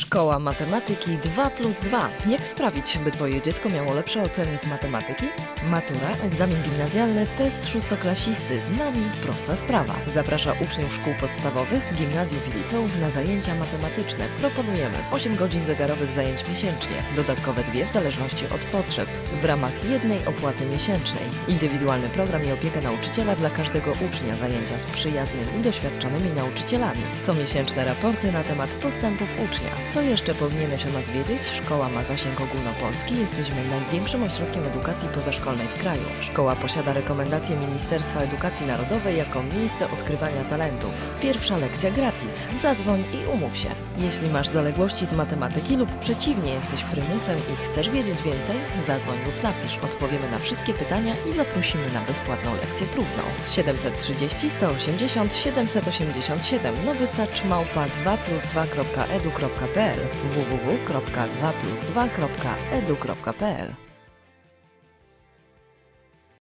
Szkoła Matematyki 2 plus 2. Jak sprawić, by Twoje dziecko miało lepsze oceny z matematyki? Matura, egzamin gimnazjalny, test szóstoklasisty. Z nami prosta sprawa. Zaprasza uczniów szkół podstawowych, gimnazjów i liceów na zajęcia matematyczne. Proponujemy 8 godzin zegarowych zajęć miesięcznie, dodatkowe dwie w zależności od potrzeb, w ramach jednej opłaty miesięcznej. Indywidualny program i opiekę nauczyciela dla każdego ucznia, zajęcia z przyjaznymi, doświadczonymi nauczycielami, comiesięczne raporty na temat postępów ucznia. Co jeszcze powinieneś o nas wiedzieć? Szkoła ma zasięg ogólnopolski, jesteśmy największym ośrodkiem edukacji pozaszkolnej w kraju. Szkoła posiada rekomendacje Ministerstwa Edukacji Narodowej jako miejsce odkrywania talentów. Pierwsza lekcja gratis. Zadzwoń i umów się. Jeśli masz zaległości z matematyki lub przeciwnie jesteś prymusem i chcesz wiedzieć więcej, zadzwoń lub napisz. Odpowiemy na wszystkie pytania i zaprosimy na bezpłatną lekcję próbną. 730 180 787 Nowy Sacz Małpa 2 plus 2.edu.pl www.2plus2.edu.pl